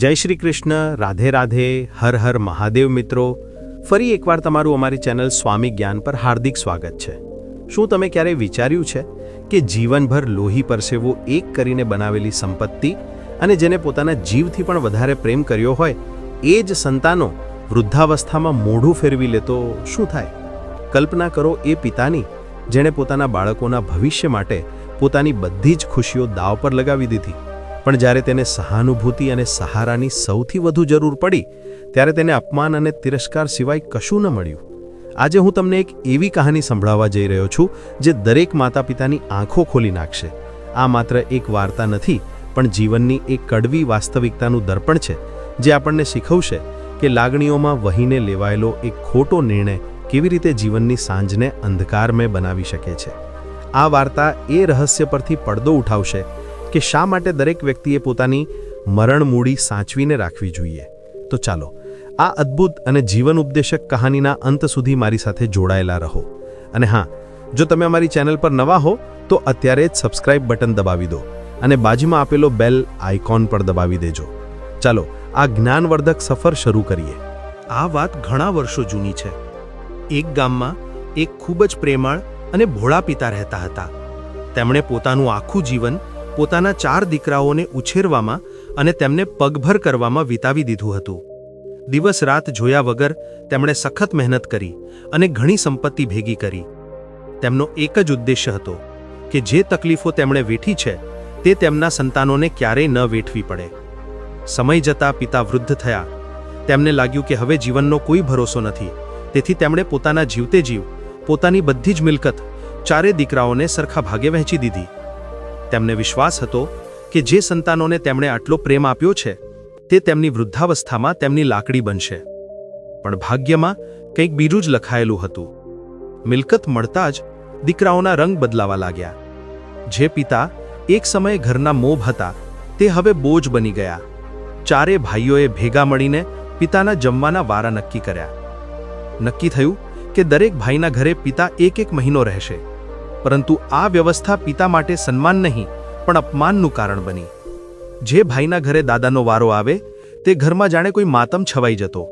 જય શ્રી કૃષ્ણ, રાધે રાધે, હર હર મહાદેવ મિત્રો. ફરી એકવાર તમારું અમારી ચેનલ સ્વામી જ્ઞાન પર હાર્દિક સ્વાગત છે. શું તમે ક્યારેય વિચાર્યું છે કે જીવનભર લોહી પરસેવો એક કરીને બનાવેલી સંપત્તિ અને જેને પોતાના જીવથી પણ વધારે પ્રેમ કર્યો હોય, એ જ સંતાનો વૃદ્ધાવસ્થામાં મોઢું ફેરવી લે તો શું થાય? કલ્પના કરો એ પિતાની, જેણે પોતાના બાળકોના ભવિષ્ય માટે પોતાની બધી જ ખુશીઓ દાવ પર લગાવી દીધી. પણ જ્યારે તેને સહાનુભૂતિ અને સહારાની સૌથી વધુ જરૂર પડી, ત્યારે તેને અપમાન અને તિરસ્કાર સિવાય કશું ન મળ્યું. આજે હું તમને એક એવી કહાની સંભળાવવા જઈ રહ્યો છું, જે દરેક માતા પિતાની આંખો ખોલી નાખશે. આ માત્ર એક વાર્તા નથી, પણ જીવનની એક કડવી વાસ્તવિકતાનું દર્પણ છે, જે આપણને શીખવશે કે લાગણીઓમાં વહીને લેવાયેલો એક ખોટો નિર્ણય કેવી રીતે જીવનની સાંજને અંધકારમય બનાવી શકે છે. આ વાર્તા એ રહસ્ય પરથી પડદો ઉઠાવશે કે શા માટે દરેક વ્યક્તિએ પોતાની મરણ મૂડી સાચવીને રાખવી જોઈએ? તો ચાલો, આ અદ્ભુત અને જીવન ઉપદેશક કહાનીના અંત સુધી મારી સાથે જોડાયેલા રહો. અને હા, જો તમે અમારી ચેનલ પર નવા હો, તો અત્યારે જ સબસ્ક્રાઇબ બટન દબાવી દો અને બાજુમાં આપેલો બેલ આઇકોન પર દબાવી દેજો. ચાલો, આ જ્ઞાનવર્ધક સફર શરૂ કરીએ. આ વાત ઘણા વર્ષો જૂની છે. એક ગામમાં એક ખૂબ જ પ્રેમાળ અને ભોળા પિતા રહેતા હતા. તેમણે પોતાનું આખું જીવન પોતાના ચાર દીકરાઓને ઉછેરવામાં અને તેમને પગભર કરવામાં વિતાવી દીધું હતું. દિવસ રાત જોયા વગર તેમણે સખત મહેનત કરી અને ઘણી સંપત્તિ ભેગી કરી. તેમનો એક જ ઉદ્દેશ્ય હતો કે જે તકલીફો તેમણે વેઠી છે તે તેમના સંતાનોને ક્યારેય ન વેઠવી પડે. સમય જતાં પિતા વૃદ્ધ થયા. તેમને લાગ્યું કે હવે જીવનનો કોઈ ભરોસો નથી. તેથી તેમણે પોતાના જીવતે જીવ, પોતાની બધી જ મિલકત ચારે દીકરાઓને સરખા ભાગે વહેંચી દીધી. તેમને વિશ્વાસ હતો કે જે સંતાનોને તેમણે આટલો પ્રેમ આપ્યો છે, તે તેમની વૃદ્ધાવસ્થામાં તેમની લાકડી બનશે. પણ ભાગ્યમાં કંઈક બીજું જ લખાયેલું હતું. મિલકત મળતા જ દીકરાઓના રંગ બદલાવા લાગ્યા. જે પિતા એક સમયે ઘરના મોભ હતા, તે હવે બોજ બની ગયા. ચારે ભાઈઓએ ભેગા મળીને પિતાના જમવાના વારા નક્કી કર્યા. નક્કી થયું કે દરેક ભાઈના ઘરે પિતા એક એક મહિનો રહેશે. પરંતુ આ વ્યવસ્થા પિતા માટે સન્માન નહીં, પણ અપમાનનું કારણ બની. જે ભાઈના ઘરે દાદાનો વારો આવે, તે ઘરમાં જાણે કોઈ માતમ છવાઈ જતો.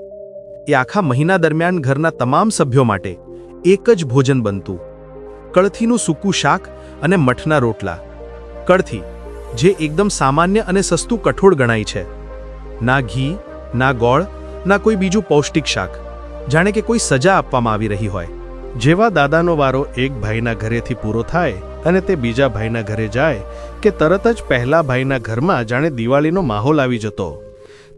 એ આખા મહિના દરમિયાન ઘરના તમામ સભ્યો માટે એક જ ભોજન બનતું. કળથીનું સૂકું શાક અને મઠના રોટલા. કળથી, જે એકદમ સામાન્ય અને સસ્તું કઠોળ ગણાય છે. ના ઘી, ના ગોળ, ના કોઈ બીજું પૌષ્ટિક શાક. જાણે કે કોઈ સજા આપવામાં આવી રહી હોય. જેવા દાદાનો વારો એક ભાઈના ઘરેથી પૂરો થાય અને તે બીજા ભાઈના ઘરે જાય કે તરત જ પહેલા ભાઈના ઘરમાં જાણે દિવાળીનો માહોલ આવી જતો.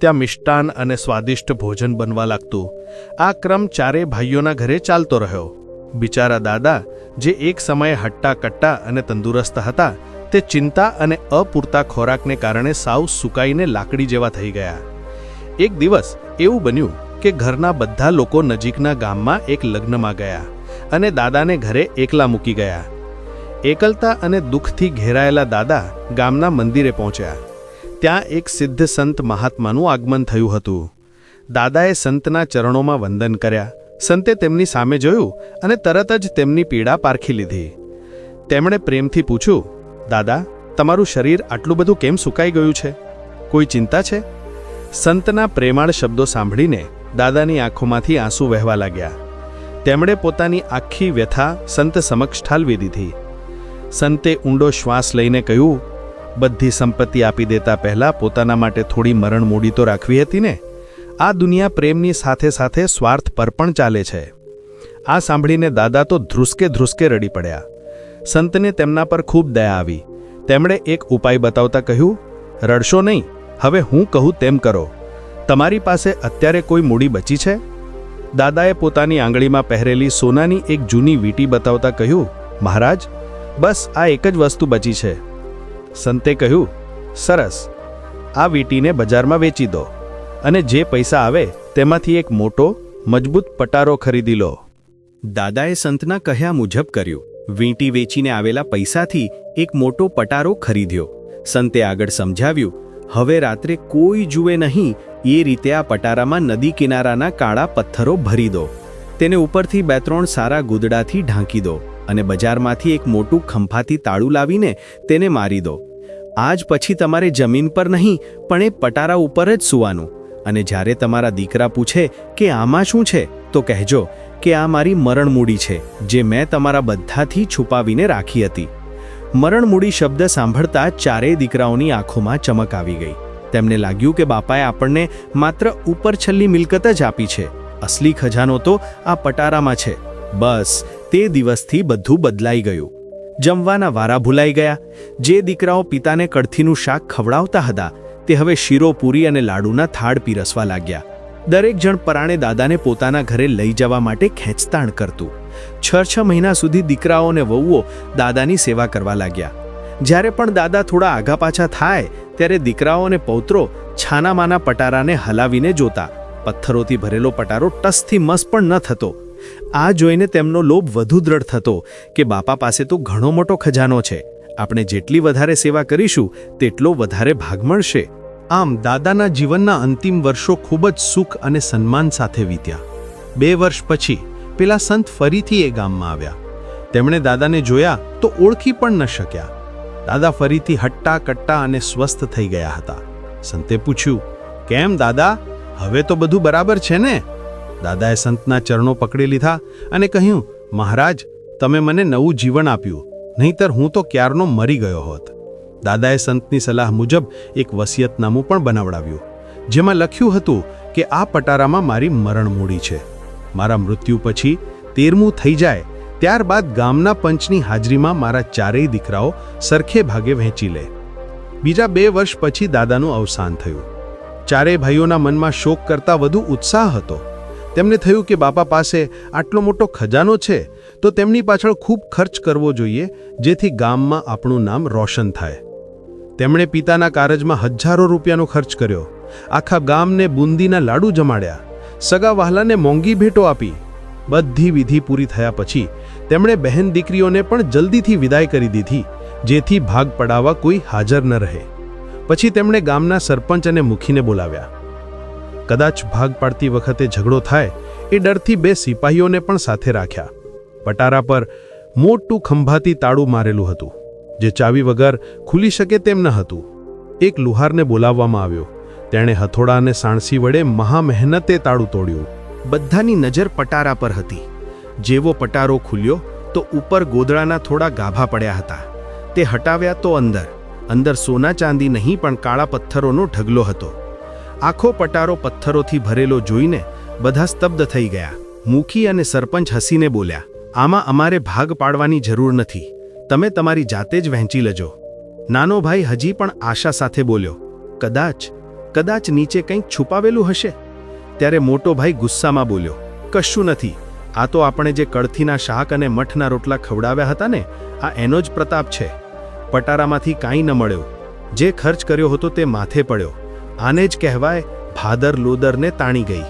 ત્યાં મિષ્ટાન અને સ્વાદિષ્ટ ભોજન બનવા લાગતું. આ ક્રમ ચારે ભાઈઓના ઘરે ચાલતો રહ્યો. બિચારા દાદા, જે એક સમયે હટ્ટા કટ્ટા અને તંદુરસ્ત હતા, તે ચિંતા અને અપૂરતા ખોરાકને કારણે સાવ સુકાઈને લાકડી જેવા થઈ ગયા. એક દિવસ એવું બન્યું કે ઘરના બધા લોકો નજીકના ગામમાં એક લગ્નમાં ગયા. અને દાદાને ઘરે એકલા મૂકી ગયા. એકલતા અને દુઃખથી ઘેરાયેલા દાદા ગામના મંદિરે પહોંચ્યા. ત્યાં એક સિદ્ધ સંત મહાત્માનું આગમન થયું હતું. દાદાએ સંતના ચરણોમાં વંદન કર્યા. સંતે તેમની સામે જોયું અને તરત જ તેમની પીડા પારખી લીધી. તેમણે પ્રેમથી પૂછ્યું, દાદા, તમારું શરીર આટલું બધું કેમ સુકાઈ ગયું છે? કોઈ ચિંતા છે? સંતના પ્રેમાળ શબ્દો સાંભળીને દાદાની આંખોમાંથી આંસુ વહેવા લાગ્યા. તેમણે પોતાની આખી વ્યથા સંત સમક્ષ ઠાલવી દીધી. સંતે ઊંડો શ્વાસ લઈને કહ્યું, બધી સંપત્તિ આપી દેતા પહેલાં પોતાના માટે થોડી મરણ મૂડી તો રાખવી હતી ને? આ દુનિયા પ્રેમની સાથે સાથે સ્વાર્થ પર પણ ચાલે છે. આ સાંભળીને દાદા તો ધ્રુસકે ધ્રુસકે રડી પડ્યા. સંતને તેમના પર ખૂબ દયા આવી. તેમણે એક ઉપાય બતાવતા કહ્યું, રડશો નહીં, હવે હું કહું તેમ કરો. તમારી પાસે અત્યારે કોઈ મૂડી બચી છે? દાદાએ પોતાની આંગળીમાં પહેરેલી સોનાની એક જૂની વીંટી બતાવતા કહ્યું, મહારાજ, બસ આ એક જ વસ્તુ બચી છે. સંતે કહ્યું, સરસ. આ વીંટીને બજારમાં વેચી દો અને જે પૈસા આવે તેમાંથી એક મોટો, મજબૂત પટારો ખરીદી લો. દાદાએ સંતના કહ્યા મુજબ કર્યું. વીંટી વેચીને આવેલા પૈસાથી એક મોટો પટારો ખરીદ્યો. સંતે આગળ સમજાવ્યું, હવે રાત્રે કોઈ જુએ નહીં એ રીતે આ પટારામાં નદી કિનારાના કાળા પથ્થરો ભરી દો. તેને ઉપરથી બે ત્રણ સારા ગુદડાથી ઢાંકી દો અને બજારમાંથી એક મોટું ખંભાથી તાળું લાવીને તેને મારી દો. આજ પછી તમારે જમીન પર નહીં, પણ એ પટારા ઉપર જ સૂવાનું. અને જ્યારે તમારા દીકરા પૂછે કે આમાં શું છે, તો કહેજો કે આ મારી મરણમૂડી છે, જે મેં તમારા બધાથી છુપાવીને રાખી હતી. મરણમૂડી શબ્દ સાંભળતા ચારેય દીકરાઓની આંખોમાં ચમક આવી ગઈ. તેમને લાગ્યું કે બાપાએ આપણને માત્ર ઉપર છલ્લી મિલકત જ આપી છે. અસલી ખજાનો તો આ પટારામાં છે. બસ, તે દિવસથી બધું બદલાઈ ગયું. જમવાના વારા ભૂલાઈ ગયા. જે દીકરાઓ પિતાને કડથીનું શાક ખવડાવતા હતા, તે હવે શીરો પૂરી અને લાડુના થાળ પીરસવા લાગ્યા. દરેક જણ પરાણે દાદાને પોતાના ઘરે લઈ જવા માટે ખેંચતાણ કરતું. છ છ મહિના સુધી દીકરાઓ અને વહુઓ દાદાની સેવા કરવા લાગ્યા. જ્યારે પણ દાદા થોડા આગા પાછા થાય, ત્યારે દીકરાઓ અને પૌત્રો છાનામાના પટારાને હલાવીને જોતા. પથ્થરોથી ભરેલો પટારો ટસથી મસ પણ ન થતો. આ જોઈને તેમનો લોભ વધુ દ્રઢ થતો કે બાપા પાસે તો ઘણો મોટો ખજાનો છે. આપણે જેટલી વધારે સેવા કરીશું, તેટલો વધારે ભાગ મળશે. આમ દાદાના જીવનના અંતિમ વર્ષો ખૂબ જ સુખ અને સન્માન સાથે વીત્યા. બે વર્ષ પછી, પેલા સંત ફરીથી એ ગામમાં આવ્યા. તેમણે દાદાને જોયા તો ઓળખી પણ ન શક્યા. દાદા ફરીથી હટ્ટા, કટ્ટા અને સ્વસ્થ થઈ ગયા હતા. સંતે પૂછ્યું, કેમ દાદા? હવે તો બધું બરાબર છે ને? દાદાએ સંતના ચરણો પકડી લીધા અને કહ્યું, મહારાજ, તમે મને નવું જીવન આપ્યું, નહીંતર હું તો ક્યારનો મરી ગયો હોત. દાદાએ સંતની સલાહ મુજબ એક વસિયતનામું પણ બનાવડાવ્યું, જેમાં લખ્યું હતું કે, આ પટારામાં મારી મરણ મૂડી છે. મારા મૃત્યુ પછી તેરમું થઈ જાય ત્યારબાદ ગામના પંચની હાજરીમાં મારા ચારેય દીકરાઓ સરખે ભાગે વહેંચી લે. બીજા બે વર્ષ પછી દાદાનું અવસાન થયું. ચારેય ભાઈઓના મનમાં શોક કરતાં વધુ ઉત્સાહ હતો. તેમને થયું કે બાપા પાસે આટલો મોટો ખજાનો છે, તો તેમની પાછળ ખૂબ ખર્ચ કરવો જોઈએ, જેથી ગામમાં આપણું નામ રોશન થાય. તેમણે પિતાના કારજમાં હજારો રૂપિયાનો ખર્ચ કર્યો. આખા ગામને બુંદીના લાડુ જમાડ્યા. સગા વહાલાને મોંઘી ભેટો આપી. બધી વિધિ પૂરી થયા પછી તેમણે બહેન દીકરીઓને પણ જલ્દીથી વિદાય કરી દીધી, જેથી ભાગ પડાવવા કોઈ હાજર ન રહે. પછી તેમણે ગામના સરપંચ અને મુખીને બોલાવ્યા. કદાચ ભાગ પાડતી વખતે ઝઘડો થાય એ ડરથી બે સિપાહીઓને પણ સાથે રાખ્યા. પટારા પર મોટું ખંભાતી તાળું મારેલું હતું, જે ચાવી વગર ખુલી શકે તેમ ન હતું. એક લુહારને બોલાવવામાં આવ્યો. તેણે હથોડા અને સાણસી વડે મહા મહેનતે તાળું તોડ્યું. બધાની નજર પટારા પર હતી. જેવો પટારો ખુલ્યો તો ઉપર ગોદડાના થોડા ગાભા પડ્યા હતા. તે હટાવ્યા તો અંદર અંદર સોના ચાંદી નહીં પણ કાળા પથ્થરોનો ઢગલો હતો. આખો પટારો પથ્થરોથી ભરેલો જોઈને બધા સ્તબ્ધ થઈ ગયા. મુખી અને સરપંચ હસીને બોલ્યા, આમાં અમારે ભાગ પાડવાની જરૂર નથી. તમે તમારી જાતે જ વહેંચી લેજો. નાનો ભાઈ હજી પણ આશા સાથે બોલ્યો, કદાચ કદાચ નીચે કંઈક છુપાવેલું હશે? ત્યારે મોટો ભાઈ ગુસ્સામાં બોલ્યો, કશું નથી. આ તો આપણે જે કળથીના શાક અને મઠના રોટલા ખવડાવ્યા હતા ને, આ એનો જ પ્રતાપ છે. પટારામાંથી કાંઈ ન મળ્યું. જે ખર્ચ કર્યો હતો તે માથે પડ્યો. આને જ કહેવાય ભાદર લોદરને તાણી ગઈ.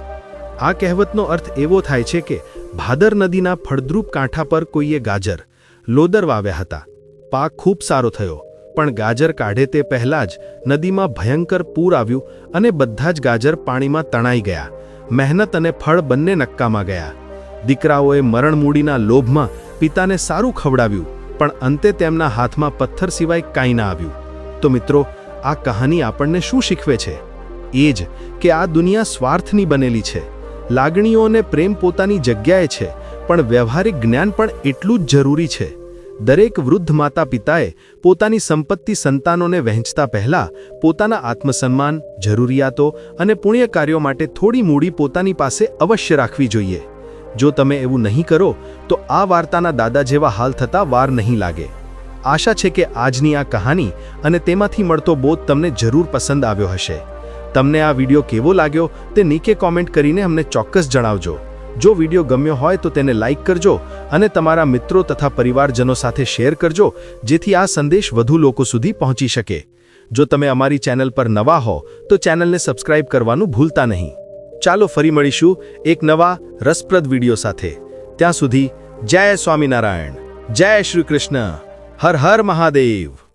આ કહેવતનો અર્થ એવો થાય છે કે ભાદર નદીના ફળદ્રુપ કાંઠા પર કોઈએ ગાજર, લોદર વાવ્યા હતા. પાક ખૂબ સારો થયો, પણ ગાજર કાઢે તે પહેલાં જ નદીમાં ભયંકર પૂર આવ્યું અને બધા જ ગાજર પાણીમાં તણાઈ ગયા. મહેનત અને ફળ બંને નક્કામાં ગયા. દીકરાઓએ મરણમૂડીના લોભમાં પિતાને સારું ખવડાવ્યું, પણ અંતે તેમના હાથમાં પથ્થર સિવાય કાંઈ ના આવ્યું. તો મિત્રો, આ કહાની આપણને શું શીખવે છે? એ જ કે આ દુનિયા સ્વાર્થની બનેલી છે. લાગણીઓ અને પ્રેમ પોતાની જગ્યાએ છે, પણ વ્યવહારિક જ્ઞાન પણ એટલું જ જરૂરી છે. દરેક વૃદ્ધ માતા પિતાએ પોતાની સંપત્તિ સંતાનોને વહેંચતા પહેલા પોતાના આત્મસન્માન, જરૂરિયાતો અને પુણ્ય કાર્યો માટે થોડી મૂડી પોતાની પાસે અવશ્ય રાખવી જોઈએ. જો તમે એવું નહીં કરો, તો આ વાર્તાના દાદા જેવા હાલ થતા વાર નહીં લાગે. આશા છે કે આજની આ કહાની અને તેમાંથી મળતો બોધ તમને જરૂર પસંદ આવ્યો હશે. તમને આ વીડિયો કેવો લાગ્યો તે નીચે કોમેન્ટ કરીને અમને ચોક્કસ જણાવજો. જો વીડિયો ગમ્યો હોય તો તેને લાઇક કરજો અને તમારા મિત્રો તથા પરિવારજનો સાથે શેર કરજો, જેથી આ સંદેશ વધુ લોકો સુધી પહોંચી શકે. જો તમે અમારી ચેનલ પર નવા હો, તો ચેનલને સબસ્ક્રાઇબ કરવાનું ભૂલતા નહીં. ચાલો ફરી મળીશું એક નવા રસપ્રદ વીડિયો સાથે. ત્યાં સુધી જય સ્વામિનારાયણ, જય શ્રી કૃષ્ણ, હર હર મહાદેવ.